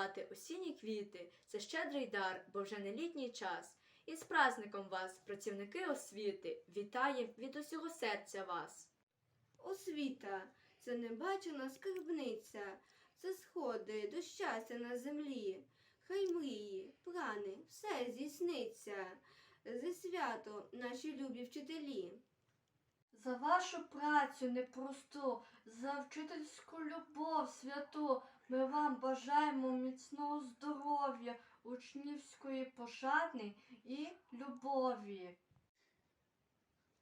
дарувати осінні квіти. Це щедрий дар, бо вже не літній час. І з праздником вас, працівники освіти, вітаєм від усього серця вас. Освіта це небачена скарбниця, це сходи до щастя на землі. Хай мрії, плани, все здійсниться. Зі свято наші любі вчителі. За вашу працю непросту, за вчительську любов святу, ми вам бажаємо міцного здоров'я, учнівської пошани і любові.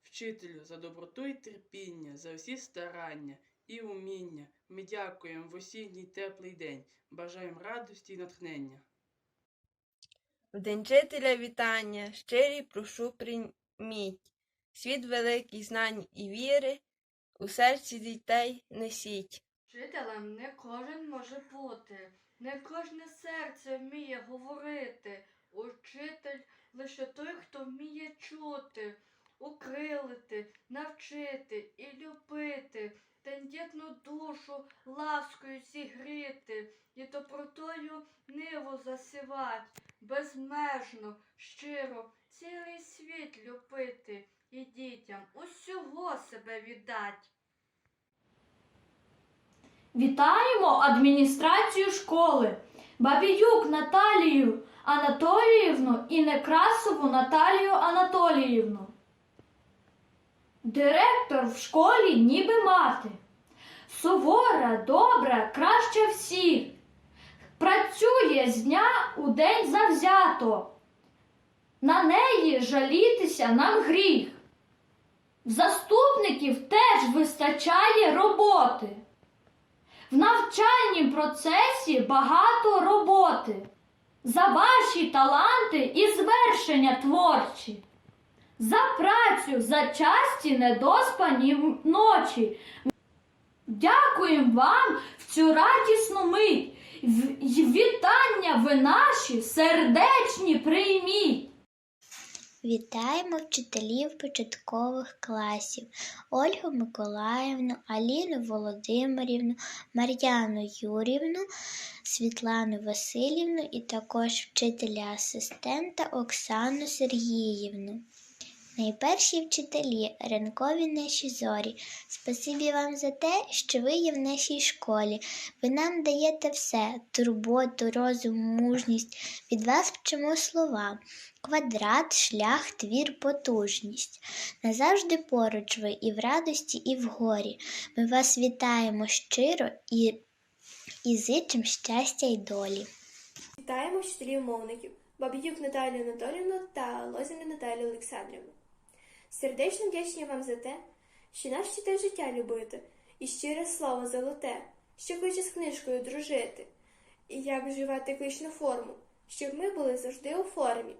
Вчителю, за доброту і терпіння, за всі старання і уміння. Ми дякуємо в осінній теплий день, бажаємо радості і натхнення. В День вчителя вітання, щирі прошу прийміть. Світ великий знань і віри у серці дітей несіть. Вчителем не кожен може бути, не кожне серце вміє говорити. Учитель лише той, хто вміє чути, укрилити, навчити і любити, тендітну душу ласкою зігріти, і добротою ниву засівать, безмежно, щиро, цілий світ любити і дітям усього себе віддать. Вітаємо адміністрацію школи, Бабіюк Наталію Анатоліївну і Некрасову Наталію Анатоліївну. Директор в школі ніби мати. Сувора, добра, краща всіх. Працює з дня у день завзято. На неї жалітися нам гріх. В заступників теж вистачає роботи. В навчальнім процесі багато роботи. За ваші таланти і звершення творчі. За працю, за часті недоспані ночі. Дякуємо вам в цю радісну мить. Вітання ви наші сердечні прийміть. Вітаємо вчителів початкових класів Ольгу Миколаївну, Аліну Володимирівну, Мар'яну Юрівну, Світлану Васильівну і також вчителя-асистента Оксану Сергіївну. Найперші вчителі, ранкові наші зорі. Спасибі вам за те, що ви є в нашій школі. Ви нам даєте все турботу, розум, мужність. Від вас вчимо слова квадрат, шлях, твір, потужність. Назавжди поруч ви і в радості, і в горі. Ми вас вітаємо щиро і, і зичим щастя й долі. Вітаємо вчителів мовників Бабіюк Наталію Анатолівну та Лозіну Наталію Олександрівну. Сердечно вдячні вам за те, що наш вчитель життя любити і щире слово золоте, що кличе з книжкою дружити, і як вживати кличну форму, щоб ми були завжди у формі.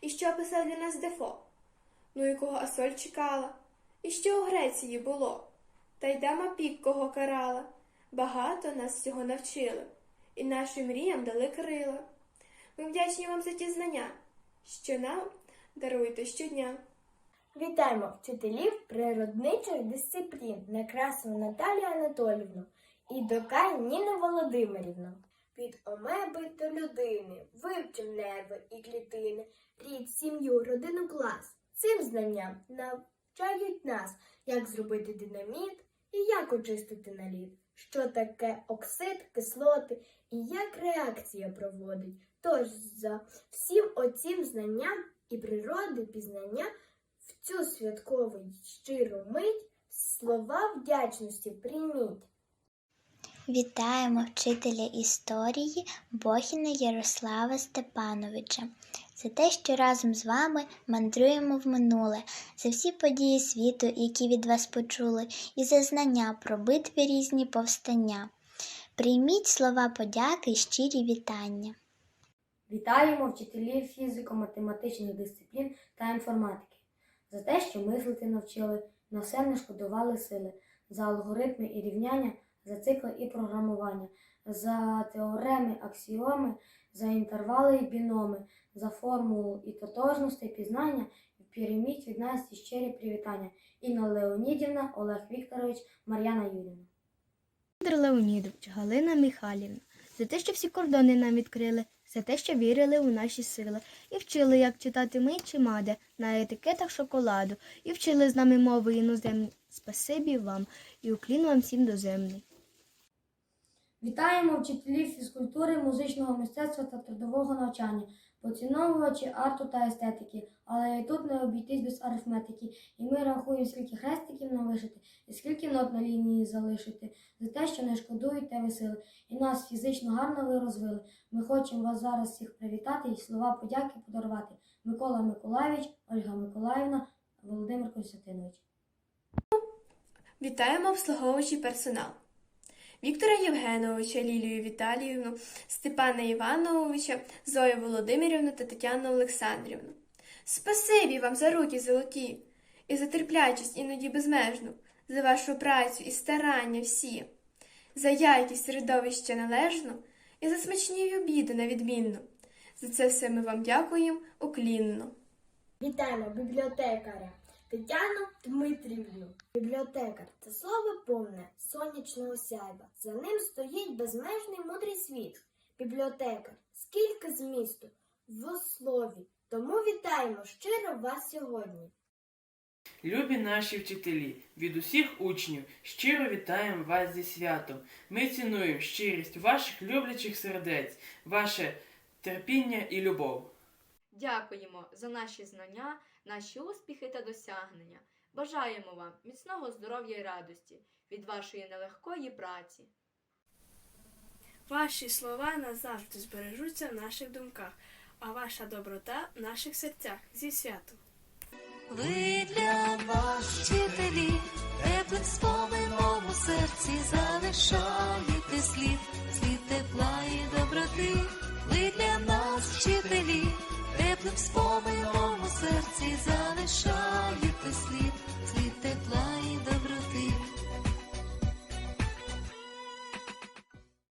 І що писав для нас Дефо, ну і кого Асоль чекала, і що у Греції було, та й дама пік кого карала, багато нас всього навчили і нашим мріям дали крила. Ми вдячні вам за ті знання, що нам даруєте щодня. Вітаємо вчителів природничих дисциплін Некрасову Наталію Анатолівну і Докай Ніну Володимирівну. Від омеби до людини вивчив нерви і клітини, рід, сім'ю, родину клас. Цим знанням навчають нас, як зробити динаміт і як очистити наліт, що таке оксид, кислоти і як реакція проводить. Тож за всім оцім знанням і природи пізнання в цю святкову щиру мить слова вдячності прийміть. Вітаємо вчителя історії Бохіна Ярослава Степановича за те, що разом з вами мандруємо в минуле, за всі події світу, які від вас почули, і за знання про битви різні повстання. Прийміть слова подяки і щирі вітання. Вітаємо вчителів фізико-математичних дисциплін та інформатики за те, що мислити навчили, на все не шкодували сили, за алгоритми і рівняння, за цикли і програмування, за теореми, аксіоми, за інтервали і біноми, за формулу і тотожності пізнання. Прийміть від нас і щирі привітання. Інна Леонідівна, Олег Вікторович, Мар'яна Юрівна. Леонідович, Галина Михайлівна, за те, що всі кордони нам відкрили, за те, що вірили у наші сили, і вчили, як читати ми чи маде на етикетах шоколаду, і вчили з нами мови іноземні. Спасибі вам і уклін вам всім доземний. Вітаємо вчителів фізкультури, музичного мистецтва та трудового навчання, поціновувачі арту та естетики, але і тут не обійтись без арифметики, і ми рахуємо, скільки хрестиків налишити, і скільки нот на лінії залишити, за те, що не шкодуєте ви сили, і нас фізично гарно ви розвили. Ми хочемо вас зараз всіх привітати і слова подяки подарувати. Микола Миколайович, Ольга Миколаївна, Володимир Константинович. Вітаємо обслуговуючий персонал. Віктора Євгеновича, Лілію Віталіївну, Степана Івановича, Зою Володимирівну та Тетяну Олександрівну. Спасибі вам за руки золоті і за терплячість іноді безмежну, за вашу працю і старання всі, за якість середовища належну і за смачні обіди на відмінну. За це все ми вам дякуємо уклінно. Вітаємо бібліотекаря Тетяну Дмитрівну. Бібліотекар це слово повне сонячного сяйва. За ним стоїть безмежний мудрий світ. Бібліотекар, скільки змісту в слові. Тому вітаємо щиро вас сьогодні. Любі наші вчителі, від усіх учнів щиро вітаємо вас зі святом. Ми цінуємо щирість ваших люблячих сердець, ваше терпіння і любов. Дякуємо за наші знання, наші успіхи та досягнення. Бажаємо вам міцного здоров'я і радості від вашої нелегкої праці. Ваші слова назавжди збережуться в наших думках, а ваша доброта в наших серцях зі святом. Ви для нас, вчителі, теплим спомином у серці залишаєте